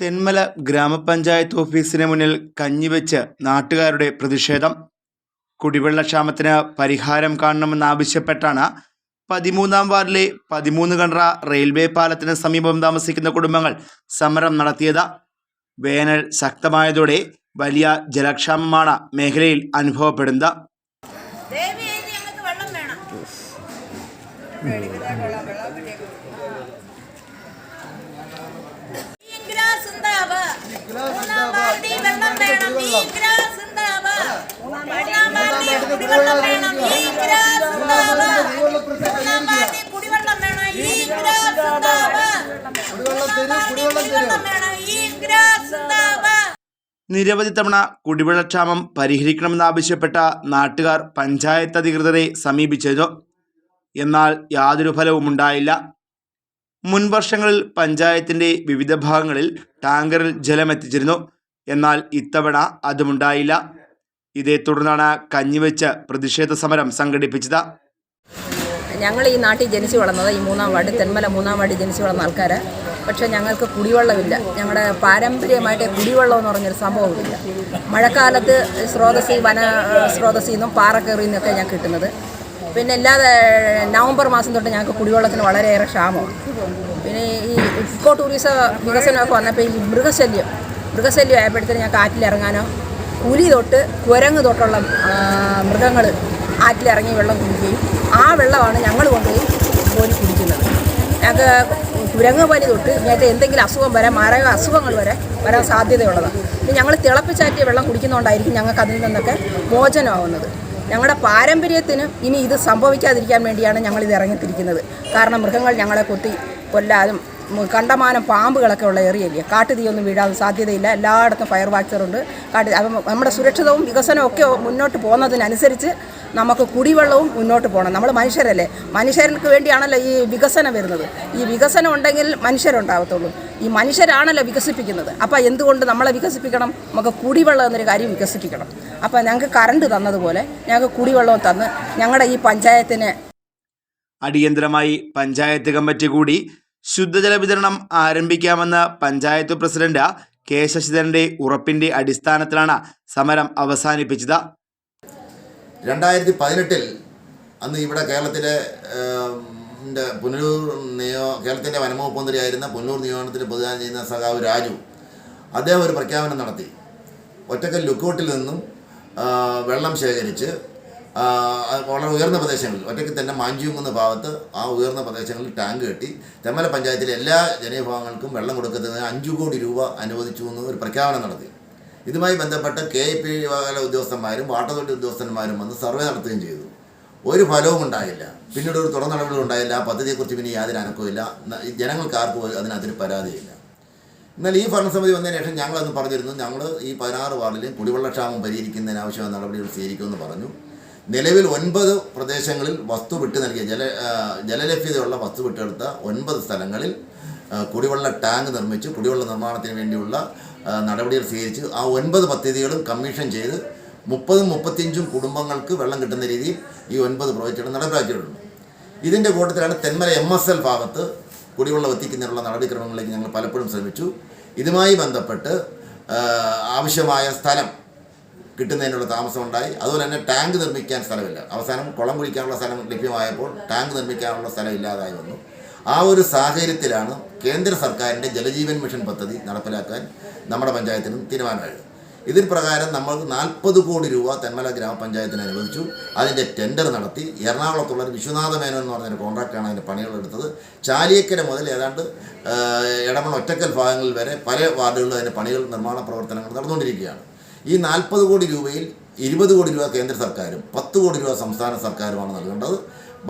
തെന്മല ഗ്രാമപഞ്ചായത്ത് ഓഫീസിന് മുന്നിൽ കഞ്ഞിവെച്ച് നാട്ടുകാരുടെ പ്രതിഷേധം. കുടിവെള്ളക്ഷാമത്തിന് പരിഹാരം കാണണമെന്നാവശ്യപ്പെട്ടാണ് പതിമൂന്നാം വാർഡിലെ പതിമൂന്ന് കണ്ട്ര റെയിൽവേ പാലത്തിന് സമീപം താമസിക്കുന്ന കുടുംബങ്ങൾ സമരം നടത്തിയത്. വേനൽ ശക്തമായതോടെ വലിയ ജലക്ഷാമമാണ് മേഖലയിൽ അനുഭവപ്പെടുന്നത്. വെള്ളം വേണം ഭീകര സിന്ദാബ്. മൂന്നാം വാർഡിൽ വെള്ളം വേണം. ഭീകര സിന്ദാബ്. മൂന്നാം വാർഡിൽ കുടിവെള്ളം വേണം. ഭീകര സിന്ദാബ്. മൂന്നാം വാർഡിൽ കുടിവെള്ളം വേണം. ഭീകര സിന്ദാബ്. മൂന്നാം വാർഡിൽ കുടിവെള്ളം വേണം. ഭീകര സിന്ദാബ്. നിരവധി തവണ കുടിവെള്ളക്ഷാമം പരിഹരിക്കണമെന്നാവശ്യപ്പെട്ട നാട്ടുകാർ പഞ്ചായത്ത് അധികൃതരെ സമീപിച്ചിരുന്നു എന്നാൽ യാതൊരു ഫലവും ഉണ്ടായില്ല മുൻ വർഷങ്ങളിൽ പഞ്ചായത്തിന്റെ വിവിധ ഭാഗങ്ങളിൽ ടാങ്കറിൽ ജലമെത്തിച്ചിരുന്നു. എന്നാൽ ഇത്തവണ അതുമുണ്ടായില്ല. ഇതേ തുടർന്നാണ് കഞ്ഞിവെച്ച് പ്രതിഷേധ സമരം സംഘടിപ്പിച്ചത്. ഞങ്ങൾ ഈ നാട്ടിൽ ജനിച്ചു വളർന്നത് ഈ മൂന്നാം വാർഡ് തെന്മല മൂന്നാം വാർഡിൽ ജനിച്ചു വളർന്ന ആൾക്കാർ പക്ഷേ ഞങ്ങൾക്ക് കുടിവെള്ളമില്ല. ഞങ്ങളുടെ പാരമ്പര്യമായിട്ട് കുടിവെള്ളം എന്ന് പറഞ്ഞൊരു സംഭവമില്ല മഴക്കാലത്ത് സ്രോതസ്സി വന സ്രോതസ്സിൽ നിന്നും പാറക്കറിയിൽ നിന്നൊക്കെ ഞാൻ കിട്ടുന്നത്. പിന്നെ അല്ലാതെ നവംബർ മാസം തൊട്ട് ഞങ്ങൾക്ക് കുടിവെള്ളത്തിന് വളരെയേറെ ക്ഷാമമാണ് പിന്നെ ഈ ഇക്കോ ടൂറിസം വികസനമൊക്കെ വന്നപ്പോൾ ഈ മൃഗശല്യം മൃഗശല്യം ആയപ്പോഴത്തേന് ഞങ്ങൾക്ക് ആറ്റിലിറങ്ങാനോ പുലി തൊട്ട് കുരങ്ങ് തൊട്ടുള്ള മൃഗങ്ങൾ ആറ്റിലിറങ്ങി വെള്ളം കുടിക്കുകയും ആ വെള്ളമാണ് ഞങ്ങൾ കൊണ്ടുപോയി കോരി കുടിക്കുന്നത്. ഞങ്ങൾക്ക് കുരങ്ങ് പനി തൊട്ട് ഇങ്ങനത്തെ എന്തെങ്കിലും അസുഖം വരാൻ മാരക അസുഖങ്ങൾ വരെ വരാൻ സാധ്യതയുള്ളതാണ്. ഞങ്ങൾ തിളപ്പിച്ചാറ്റിയ വെള്ളം കുടിക്കുന്നതുകൊണ്ടായിരിക്കും ഞങ്ങൾക്ക് അതിൽ നിന്നൊക്കെ മോചനമാവുന്നത്. ഞങ്ങളുടെ പാരമ്പര്യത്തിന് ഇനി ഇത് സംഭവിക്കാതിരിക്കാൻ വേണ്ടിയാണ് ഞങ്ങളിത് ഇറങ്ങിത്തിരിക്കുന്നത്. കാരണം മൃഗങ്ങൾ ഞങ്ങളെ കൊത്തി കൊല്ലാനും ഉം, കണ്ടമാനം പാമ്പുകളൊക്കെ ഉള്ള ഏറിയല്ലേ? കാട്ടുതീയൊന്നും വീഴാൻ സാധ്യതയില്ല. എല്ലായിടത്തും ഫയർ വാച്ചറുണ്ട് കാട്ട് അപ്പം നമ്മുടെ സുരക്ഷിതവും വികസനവും ഒക്കെ മുന്നോട്ട് പോകുന്നതിനനുസരിച്ച് നമുക്ക് കുടിവെള്ളവും മുന്നോട്ട് പോകണം നമ്മൾ മനുഷ്യരല്ലേ? മനുഷ്യർക്ക് വേണ്ടിയാണല്ലോ ഈ വികസനം വരുന്നത്. ഈ വികസനം ഉണ്ടെങ്കിൽ മനുഷ്യരുണ്ടാവത്തുള്ളൂ. ഈ മനുഷ്യരാണല്ലോ വികസിപ്പിക്കുന്നത്. അപ്പോൾ എന്തുകൊണ്ട് നമ്മളെ വികസിപ്പിക്കണം? നമുക്ക് കുടിവെള്ളം എന്നൊരു കാര്യം വികസിപ്പിക്കണം. അപ്പോൾ ഞങ്ങൾക്ക് കറണ്ട് തന്നതുപോലെ ഞങ്ങൾക്ക് കുടിവെള്ളവും തന്ന് ഞങ്ങളുടെ ഈ പഞ്ചായത്തിന് അടിയന്തരമായി പഞ്ചായത്ത് കമ്മിറ്റി കൂടി ശുദ്ധജല വിതരണം ആരംഭിക്കാമെന്ന പഞ്ചായത്ത് പ്രസിഡന്റ് കെ ശശിധരന്റെ ഉറപ്പിന്റെ അടിസ്ഥാനത്തിലാണ് സമരം അവസാനിപ്പിച്ചത്. രണ്ടായിരത്തി പതിനെട്ടിൽ അന്ന് ഇവിടെ കേരളത്തിലെ പുനലൂർ നിയോ കേരളത്തിന്റെ വനംവകുപ്പ് മന്ത്രിയായിരുന്ന പുനലൂർ നിയോഗത്തിന് പ്രതിദാനം ചെയ്യുന്ന സഖാവ് രാജു അദ്ദേഹം ഒരു പ്രഖ്യാപനം നടത്തി. ഒറ്റക്കൽ ലുക്കൗട്ടിൽ നിന്നും വെള്ളം ശേഖരിച്ച് വളരെ ഉയർന്ന പ്രദേശങ്ങളിൽ ഒറ്റയ്ക്ക് തന്നെ മാഞ്ചിയുങ്ങുന്ന ഭാഗത്ത് ആ ഉയർന്ന പ്രദേശങ്ങളിൽ ടാങ്ക് കെട്ടി തെമ്മല പഞ്ചായത്തിലെ എല്ലാ ജനവിഭാഗങ്ങൾക്കും വെള്ളം കൊടുക്കുന്നതിന് അഞ്ചു കോടി രൂപ അനുവദിച്ചു എന്ന് ഒരു പ്രഖ്യാപനം നടത്തി. ഇതുമായി ബന്ധപ്പെട്ട് കെ പി വകല ഉദ്യോഗസ്ഥന്മാരും വാട്ടർ അതോറിറ്റി ഉദ്യോഗസ്ഥന്മാരും വന്ന് സർവേ നടത്തുകയും ചെയ്തു. ഒരു ഫലവും ഉണ്ടായില്ല. പിന്നീട് ഒരു തുടർ നടപടികൾ ഉണ്ടായില്ല. ആ പദ്ധതിയെക്കുറിച്ച് പിന്നെ യാതൊരു അനക്കുമില്ല ജനങ്ങൾക്ക് ആർക്കും അതിനകത്തൊരു പരാതിയില്ല. എന്നാൽ ഈ ഭരണസമിതി വന്നതിന് ശേഷം ഞങ്ങളന്ന് പറഞ്ഞിരുന്നു ഞങ്ങൾ ഈ പതിനാറ് വാർഡിലും കുടിവെള്ളക്ഷാമം പരിഹരിക്കുന്നതിന് ആവശ്യമായ നടപടികൾ സ്വീകരിക്കുമെന്ന് പറഞ്ഞു. നിലവിൽ ഒൻപത് പ്രദേശങ്ങളിൽ വസ്തു വിട്ടു നൽകിയ ജല ജലലഭ്യതയുള്ള വസ്തു വിട്ടെടുത്ത ഒൻപത് സ്ഥലങ്ങളിൽ കുടിവെള്ള ടാങ്ക് നിർമ്മിച്ച് കുടിവെള്ള നിർമ്മാണത്തിന് വേണ്ടിയുള്ള നടപടികൾ സ്വീകരിച്ച്. ആ ഒൻപത് പദ്ധതികളും കമ്മീഷൻ ചെയ്ത് മുപ്പതും മുപ്പത്തിയഞ്ചും കുടുംബങ്ങൾക്ക് വെള്ളം കിട്ടുന്ന രീതിയിൽ ഈ ഒൻപത് പ്രോജക്റ്റുകൾ നടപ്പിലാക്കിയിട്ടുണ്ട്. ഇതിന്റെ കൂട്ടത്തിലാണ് തെന്മല എം എസ് എൽ ഭാഗത്ത് കുടിവെള്ളം എത്തിക്കുന്നതിനുള്ള നടപടിക്രമങ്ങളിലേക്ക് ഞങ്ങൾ പലപ്പോഴും ശ്രമിച്ചു. ഇതുമായി ബന്ധപ്പെട്ട് ആവശ്യമായ സ്ഥലം കിട്ടുന്നതിനുള്ള താമസമുണ്ടായി. അതുപോലെ തന്നെ ടാങ്ക് നിർമ്മിക്കാൻ സ്ഥലമില്ല. അവസാനം കുളം കുഴിക്കാനുള്ള സ്ഥലം ലഭ്യമായപ്പോൾ ടാങ്ക് നിർമ്മിക്കാനുള്ള സ്ഥലം ഇല്ലാതായി വന്നു. ആ ഒരു സാഹചര്യത്തിലാണ് കേന്ദ്ര സർക്കാരിന്റെ ജലജീവൻ മിഷൻ പദ്ധതി നടപ്പിലാക്കാൻ നമ്മുടെ പഞ്ചായത്തിനും തീരുമാനമായത്. ഇതിന് പ്രകാരം നമ്മൾ നാൽപ്പത് കോടി രൂപ തെന്മല ഗ്രാമപഞ്ചായത്തിന് അനുവദിച്ചു. അതിന്റെ ടെൻഡർ നടത്തി. എറണാകുളത്തുള്ള ഒരു വിശ്വനാഥ മേനോൻ എന്ന് പറഞ്ഞൊരു കോൺട്രാക്റ്റാണ് അതിന്റെ പണികളെടുത്തത് ചാലിയക്കര മുതൽ ഏതാണ്ട് ഇടമൺ ഒറ്റക്കൽ ഭാഗങ്ങളിൽ വരെ പല വാർഡുകളിലും അതിന്റെ പണികൾ നിർമ്മാണ പ്രവർത്തനങ്ങൾ നടന്നുകൊണ്ടിരിക്കുകയാണ്. ഈ നാൽപ്പത് കോടി രൂപയിൽ ഇരുപത് കോടി രൂപ കേന്ദ്ര സർക്കാരും പത്ത് കോടി രൂപ സംസ്ഥാന സർക്കാരുമാണ് നൽകേണ്ടത്.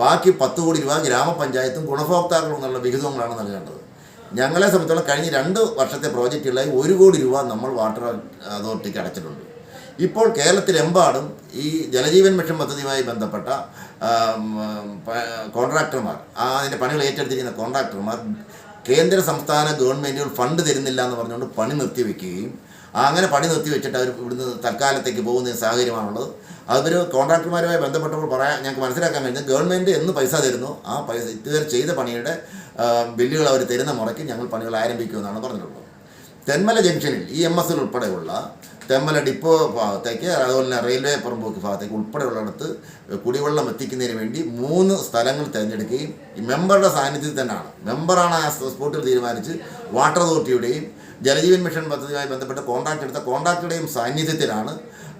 ബാക്കി പത്ത് കോടി രൂപ ഗ്രാമപഞ്ചായത്തും ഗുണഭോക്താക്കളും എന്നുള്ള വിഹിതങ്ങളാണ് നൽകേണ്ടത്. ഞങ്ങളെ സംബന്ധിച്ചോളം കഴിഞ്ഞ രണ്ട് വർഷത്തെ പ്രോജക്റ്റുകളായി ഒരു കോടി രൂപ നമ്മൾ വാട്ടർ അതോറിറ്റിക്ക് അടച്ചിട്ടുണ്ട്. ഇപ്പോൾ കേരളത്തിലെമ്പാടും ഈ ജലജീവൻ മിഷൻ പദ്ധതിയുമായി ബന്ധപ്പെട്ട കോൺട്രാക്ടർമാർ അതിന്റെ പണികൾ ഏറ്റെടുത്തിരിക്കുന്ന കോൺട്രാക്ടർമാർ കേന്ദ്ര സംസ്ഥാന ഗവൺമെന്റുകൾ ഫണ്ട് തരുന്നില്ല എന്ന് പറഞ്ഞുകൊണ്ട് പണി നിർത്തിവെക്കുകയും അങ്ങനെ പണി നിർത്തി വെച്ചിട്ട് അവർ ഇവിടുന്ന് തൽക്കാലത്തേക്ക് പോകുന്ന സാഹചര്യമാണുള്ളത്. അവർ കോൺട്രാക്ടർമാരുമായി ബന്ധപ്പെട്ടപ്പോൾ പറയാൻ ഞങ്ങൾക്ക് മനസ്സിലാക്കാൻ കഴിഞ്ഞത് ഗവൺമെന്റ് എന്ന് പൈസ തരുന്നു. ആ പൈസ ഇതുവരെ ചെയ്ത പണിയുടെ ബില്ലുകൾ അവർ തരുന്ന മുറയ്ക്ക് ഞങ്ങൾ പണികൾ ആരംഭിക്കുമെന്നാണ് പറഞ്ഞിട്ടുള്ളത്. തെന്മല ജംഗ്ഷനിൽ ഈ എം എസ് ഉൾപ്പെടെയുള്ള തെന്മല ഡിപ്പോ ഭാഗത്തേക്ക് അതുപോലെ തന്നെ റെയിൽവേ പുറമ്പോക്ക് ഭാഗത്തേക്ക് ഉൾപ്പെടെയുള്ളിടത്ത് കുടിവെള്ളം എത്തിക്കുന്നതിന് വേണ്ടി മൂന്ന് സ്ഥലങ്ങൾ തിരഞ്ഞെടുക്കുകയും ഈ മെമ്പറുടെ സാന്നിധ്യത്തിൽ തന്നെയാണ്. മെമ്പറാണ് ആ സ്പോട്ടിൽ തീരുമാനിച്ച് വാട്ടർ അതോറിറ്റിയുടെയും ജലജീവൻ മിഷൻ പദ്ധതിയുമായി ബന്ധപ്പെട്ട കോൺട്രാക്ട് എടുത്ത കോൺട്രാക്ടറുടെയും സാന്നിധ്യത്തിലാണ്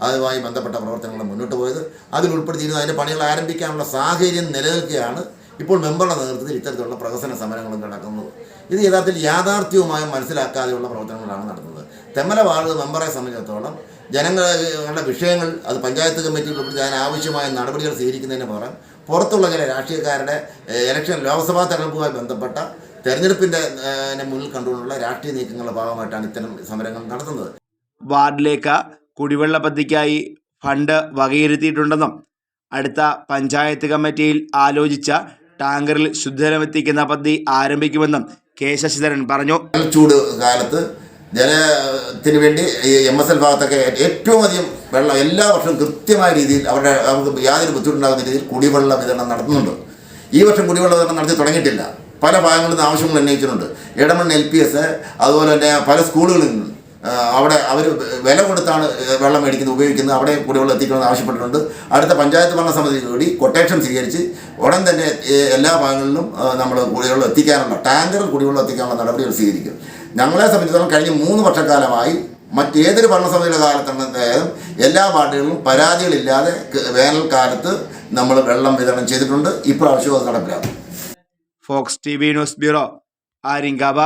അതുമായി ബന്ധപ്പെട്ട പ്രവർത്തനങ്ങൾ മുന്നോട്ട് പോയത്. അതിൽ ഉൾപ്പെടുത്തിയിരുന്ന അതിന്റെ പണികൾ ആരംഭിക്കാനുള്ള സാഹചര്യം നിലനിൽക്കുകയാണ്. ഇപ്പോൾ മെമ്പറുടെ നേതൃത്വത്തിൽ ഇത്തരത്തിലുള്ള പ്രഹസന സമരങ്ങളും നടക്കുന്നത്. ഇത് യഥാർത്ഥത്തിൽ യാഥാർത്ഥ്യവുമായി മനസ്സിലാക്കാതെയുള്ള പ്രവർത്തനങ്ങളാണ് നടത്തുന്നത് തെമ്മല വാർഡ് മെമ്പറെ സംബന്ധിച്ചിടത്തോളം ജനങ്ങളുടെ വിഷയങ്ങൾ അത് പഞ്ചായത്ത് കമ്മിറ്റിയിൽ ഉൾപ്പെടുത്തി അതിനാവശ്യമായ നടപടികൾ സ്വീകരിക്കുന്നതിന് പകരം പുറത്തുള്ള ചില രാഷ്ട്രീയക്കാരുടെ ഇലക്ഷൻ ലോക്സഭാ തെരഞ്ഞെടുപ്പുമായി ബന്ധപ്പെട്ട തെരഞ്ഞെടുപ്പിന്റെ മുന്നിൽ കണ്ടുകൊണ്ടുള്ള രാഷ്ട്രീയ നീക്കങ്ങളുടെ ഭാഗമായിട്ടാണ് ഇത്തരം സമരങ്ങൾ നടത്തുന്നത്. വാർഡിലേക്ക് കുടിവെള്ള പദ്ധതിക്കായി ഫണ്ട് വകയിരുത്തിയിട്ടുണ്ടെന്നും അടുത്ത പഞ്ചായത്ത് കമ്മിറ്റിയിൽ ആലോചിച്ച ടാങ്കറിൽ ശുദ്ധജലമെത്തിക്കുന്ന പദ്ധതി ആരംഭിക്കുമെന്നും കെ ശശിധരൻ പറഞ്ഞു. ചൂട് കാലത്ത് ജലത്തിന് വേണ്ടി ഈ എം എസ് എൽ ഭാഗത്തൊക്കെ ഏറ്റവും അധികം വെള്ളം എല്ലാ വർഷവും കൃത്യമായ രീതിയിൽ അവരുടെ അവർക്ക് യാതൊരു ബുദ്ധിമുട്ടുണ്ടാകുന്ന രീതിയിൽ കുടിവെള്ള വിതരണം നടത്തുന്നുണ്ട്. ഈ വർഷം കുടിവെള്ള വിതരണം നടത്തി തുടങ്ങിയിട്ടില്ല. പല ഭാഗങ്ങളിൽ നിന്ന് ആവശ്യങ്ങൾ ഉന്നയിച്ചിട്ടുണ്ട്. ഇടമൺ എൽ പി എസ് അതുപോലെ തന്നെ പല സ്കൂളുകളിൽ നിന്നും അവിടെ അവർ വില കൊടുത്താണ് വെള്ളം മേടിക്കുന്നത് ഉപയോഗിക്കുന്നത്. അവിടെ കുടിവെള്ളം എത്തിക്കണമെന്ന് ആവശ്യപ്പെട്ടിട്ടുണ്ട്. അടുത്ത പഞ്ചായത്ത് ഭരണസമിതി കൂടി കൊട്ടേഷൻ സ്വീകരിച്ച് ഉടൻ തന്നെ എല്ലാ ഭാഗങ്ങളിലും നമ്മൾ കുടിവെള്ളം എത്തിക്കാനുള്ള ടാങ്കറിൽ കുടിവെള്ളം എത്തിക്കാനുള്ള നടപടികൾ സ്വീകരിക്കും. ഞങ്ങളെ സംബന്ധിച്ചിടത്തോളം കഴിഞ്ഞ മൂന്ന് വർഷക്കാലമായി മറ്റേതൊരു ഭരണസമിതിയുടെ കാലത്തുണ്ടായാലും എല്ലാ പാർട്ടികളും പരാതികളില്ലാതെ വേനൽക്കാലത്ത് നമ്മൾ വെള്ളം വിതരണം ചെയ്തിട്ടുണ്ട്. ഇപ്രാവശ്യവും അത് നടപ്പിലാക്കും. Fox T V news bureau ആരിങ്കാബ